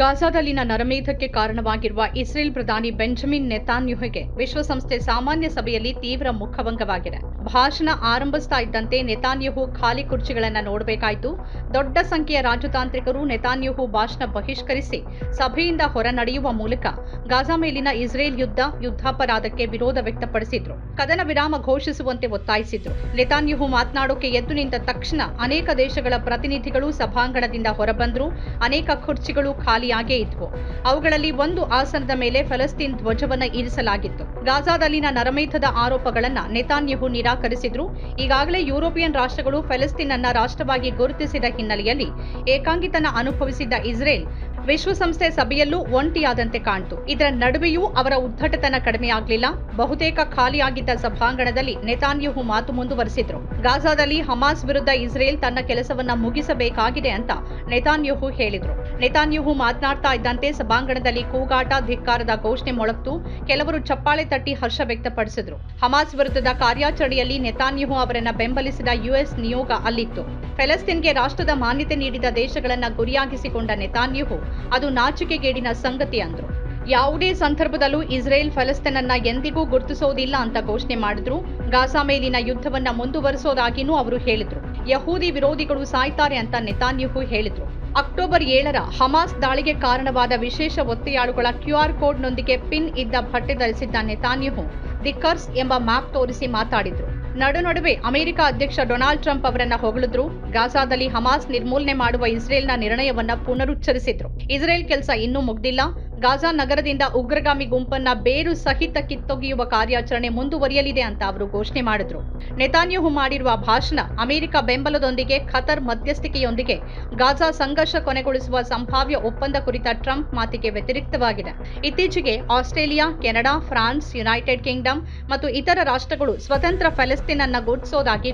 ಗಾಜಾದಲ್ಲಿನ ನರಮೇಧಕ್ಕೆ ಕಾರಣವಾಗಿರುವ ಇಸ್ರೇಲ್ ಪ್ರಧಾನಿ ಬೆಂಜಮಿನ್ ನೆತಾನ್ಯುಹಿಗೆ ವಿಶ್ವಸಂಸ್ಥೆ ಸಾಮಾನ್ಯ ಸಭೆಯಲ್ಲಿ ತೀವ್ರ ಮುಖಭಂಗವಾಗಿದೆ. ಭಾಷಣ ಆರಂಭಿಸ್ತಾ ಇದ್ದಂತೆ ನೆತಾನ್ಯುಹು ಖಾಲಿ ಕುರ್ಚಿಗಳನ್ನು ನೋಡಬೇಕಾಯಿತು. ದೊಡ್ಡ ಸಂಖ್ಯೆಯ ರಾಜತಾಂತ್ರಿಕರು ನೆತಾನ್ಯುಹು ಭಾಷಣ ಬಹಿಷ್ಕರಿಸಿ ಸಭೆಯಿಂದ ಹೊರ ನಡೆಯುವ ಮೂಲಕ ಗಾಜಾ ಮೇಲಿನ ಇಸ್ರೇಲ್ ಯುದ್ಧ ಯುದ್ಧಾಪರಾಧಕ್ಕೆ ವಿರೋಧ ವ್ಯಕ್ತಪಡಿಸಿದ್ರು. ಕದನ ವಿರಾಮ ಘೋಷಿಸುವಂತೆ ಒತ್ತಾಯಿಸಿದ್ರು. ನೆತಾನ್ಯುಹು ಮಾತನಾಡೋಕೆ ಎದ್ದು ನಿಂತ ತಕ್ಷಣ ಅನೇಕ ದೇಶಗಳ ಪ್ರತಿನಿಧಿಗಳು ಸಭಾಂಗಣದಿಂದ ಹೊರಬಂದ್ರು. ಅನೇಕ ಕುರ್ಚಿಗಳು ಖಾಲಿಯಾಗೇ ಇದ್ವು. ಅವುಗಳಲ್ಲಿ ಒಂದು ಆಸನದ ಮೇಲೆ ಫಲಸ್ತೀನ್ ಧ್ವಜವನ್ನ ಇರಿಸಲಾಗಿತ್ತು. ಗಾಜಾದಲ್ಲಿನ ನರಮೇಧದ ಆರೋಪಗಳನ್ನ ನೆತಾನ್ಯಹು ನಿರಾಕರಿಸಿದ್ರು. ಈಗಾಗಲೇ ಯುರೋಪಿಯನ್ ರಾಷ್ಟ್ರಗಳು ಫೆಲಸ್ತೀನ್ ಅನ್ನ ರಾಷ್ಟ್ರವಾಗಿ ಗುರುತಿಸಿದ ಹಿನ್ನೆಲೆಯಲ್ಲಿ ಏಕಾಂಗಿತನ ಅನುಭವಿಸಿದ್ದ ಇಸ್ರೇಲ್ ವಿಶ್ವಸಂಸ್ಥೆ ಸಭೆಯಲ್ಲೂ ಒಂಟಿಯಾದಂತೆ ಕಾಣ್ತು. ಇದರ ನಡುವೆಯೂ ಅವರ ಉದ್ದಟತನ ಕಡಿಮೆಯಾಗಲಿಲ್ಲ. ಬಹುತೇಕ ಖಾಲಿಯಾಗಿದ್ದ ಸಭಾಂಗಣದಲ್ಲಿ ನೆತಾನ್ಯಹು ಮಾತು ಮುಂದುವರೆಸಿದ್ರು. ಗಾಜಾದಲ್ಲಿ ಹಮಾಸ್ ವಿರುದ್ಧ ಇಸ್ರೇಲ್ ತನ್ನ ಕೆಲಸವನ್ನ ಮುಗಿಸಬೇಕಾಗಿದೆ ಅಂತ ನೆತಾನ್ಯಹು ಹೇಳಿದ್ರು. ನೆತಾನ್ಯಹು ಮಾತನಾಡ್ತಾ ಇದ್ದಂತೆ ಸಭಾಂಗಣದಲ್ಲಿ ಕೂಗಾಟ, ಧಿಕ್ಕಾರದ ಘೋಷಣೆ ಮೊಳಗ್ತು. ಕೆಲವರು ಚಪ್ಪಾಳೆ ತಟ್ಟಿ ಹರ್ಷ ವ್ಯಕ್ತಪಡಿಸಿದ್ರು. ಹಮಾಸ್ ವಿರುದ್ಧದ ಕಾರ್ಯಾಚರಣೆಯಲ್ಲಿ ನೆತಾನ್ಯಹು ಅವರನ್ನ ಬೆಂಬಲಿಸಿದ ಯುಎಸ್ ನಿಯೋಗ ಅಲ್ಲಿತ್ತು. ಫೆಲಸ್ತೀನ್ಗೆ ರಾಷ್ಟ್ರದ ಮಾನ್ಯತೆ ನೀಡಿದ ದೇಶಗಳನ್ನ ಗುರಿಯಾಗಿಸಿಕೊಂಡ ನೆತಾನ್ಯಹು, ಅದು ನಾಚಿಕೆಗೇಡಿನ ಸಂಗತಿ ಅಂದ್ರು. ಯಾವುದೇ ಸಂದರ್ಭದಲ್ಲೂ ಇಸ್ರೇಲ್ ಫಲಸ್ತೀನನ್ನ ಎಂದಿಗೂ ಗುರುತಿಸೋದಿಲ್ಲ ಅಂತ ಘೋಷಣೆ ಮಾಡಿದ್ರು. ಗಾಸಾ ಮೇಲಿನ ಯುದ್ಧವನ್ನ ಮುಂದುವರಿಸೋದಾಗಿನೂ ಅವರು ಹೇಳಿದ್ರು. ಯಹೂದಿ ವಿರೋಧಿಗಳು ಸಾಯ್ತಾರೆ ಅಂತ ನೆತಾನ್ಯಹು ಹೇಳಿದ್ರು. ಅಕ್ಟೋಬರ್ ಏಳರ ಹಮಾಸ್ ದಾಳಿಗೆ ಕಾರಣವಾದ ವಿಶೇಷ ಒತ್ತೆಯಾಳುಗಳ ಕ್ಯೂಆರ್ ಕೋಡ್ನೊಂದಿಗೆ ಪಿನ್ ಇದ್ದ ಬಟ್ಟೆ ಧರಿಸಿದ್ದ ನೆತಾನ್ಯಹು, ದಿ ಕರ್ಸ್ ಎಂಬ ಮ್ಯಾಪ್ ತೋರಿಸಿ ಮಾತಾಡಿದ್ರು. ನಡು ನಡುವೆ ಅಮೆರಿಕ ಅಧ್ಯಕ್ಷ ಡೊನಾಲ್ಡ್ ಟ್ರಂಪ್ ಅವರನ್ನ ಹೊಗಳಿದ್ರು. ಗಾಜಾದಲ್ಲಿ ಹಮಾಸ್ ನಿರ್ಮೂಲನೆ ಮಾಡುವ ಇಸ್ರೇಲ್ನ ನಿರ್ಣಯವನ್ನ ಪುನರುಚ್ಚರಿಸಿದ್ರು. ಇಸ್ರೇಲ್ ಕೆಲಸ ಇನ್ನೂ ಮುಗ್ದಿಲ್ಲ. ಗಾಜಾ ನಗರದಿಂದ ಉಗ್ರಗಾಮಿ ಗುಂಪನ್ನ ಬೇರು ಸಹಿತ ಕಿತ್ತೊಗೆಯುವ ಕಾರ್ಯಾಚರಣೆ ಮುಂದುವರಿಯಲಿದೆ ಅಂತ ಅವರು ಘೋಷಣೆ ಮಾಡಿದ್ರು. ನೆತಾನ್ಯಹು ಮಾಡಿರುವ ಭಾಷಣ ಅಮೆರಿಕ ಬೆಂಬಲದೊಂದಿಗೆ ಖತರ್ ಮಧ್ಯಸ್ಥಿಕೆಯೊಂದಿಗೆ ಗಾಜಾ ಸಂಘರ್ಷ ಕೊನೆಗೊಳಿಸುವ ಸಂಭಾವ್ಯ ಒಪ್ಪಂದ ಕುರಿತ ಟ್ರಂಪ್ ಮಾತಿಗೆ ವ್ಯತಿರಿಕ್ತವಾಗಿದೆ. ಇತ್ತೀಚೆಗೆ Australia, Canada, France, United Kingdom ಮತ್ತು ಇತರ ರಾಷ್ಟ್ರಗಳು ಸ್ವತಂತ್ರ ಫೆಲೆಸ್ತೀನ್ ಅನ್ನ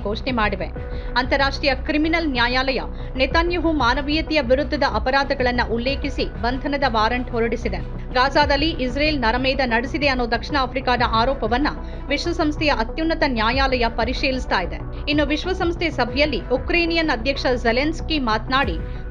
ಘೋಷಣೆ ಮಾಡಿವೆ. ಅಂತಾರಾಷ್ಟ್ರೀಯ ಕ್ರಿಮಿನಲ್ ನ್ಯಾಯಾಲಯ ನೆತಾನ್ಯಹು ಮಾನವೀಯತೆಯ ವಿರುದ್ಧದ ಅಪರಾಧಗಳನ್ನು ಉಲ್ಲೇಖಿಸಿ ಬಂಧನದ ವಾರಂಟ್ ಹೊರಡಿಸಿದೆ. ಗಾಜಾದಲ್ಲಿ ಇಸ್ರೇಲ್ ನರಮೇಧ ನಡೆಸಿದೆ ಅನ್ನೋ ದಕ್ಷಿಣ ಆಫ್ರಿಕಾದ ಆರೋಪವನ್ನ ವಿಶ್ವಸಂಸ್ಥೆಯ ಅತ್ಯುನ್ನತ ನ್ಯಾಯಾಲಯ ಪರಿಶೀಲಿಸ್ತಾ ಇದೆ. ಇನ್ನು ವಿಶ್ವಸಂಸ್ಥೆ ಸಭೆಯಲ್ಲಿ ಉಕ್ರೇನಿಯನ್ ಅಧ್ಯಕ್ಷ ಜೆಲೆನ್ಸ್ಕಿ ಮಾತನಾಡಿ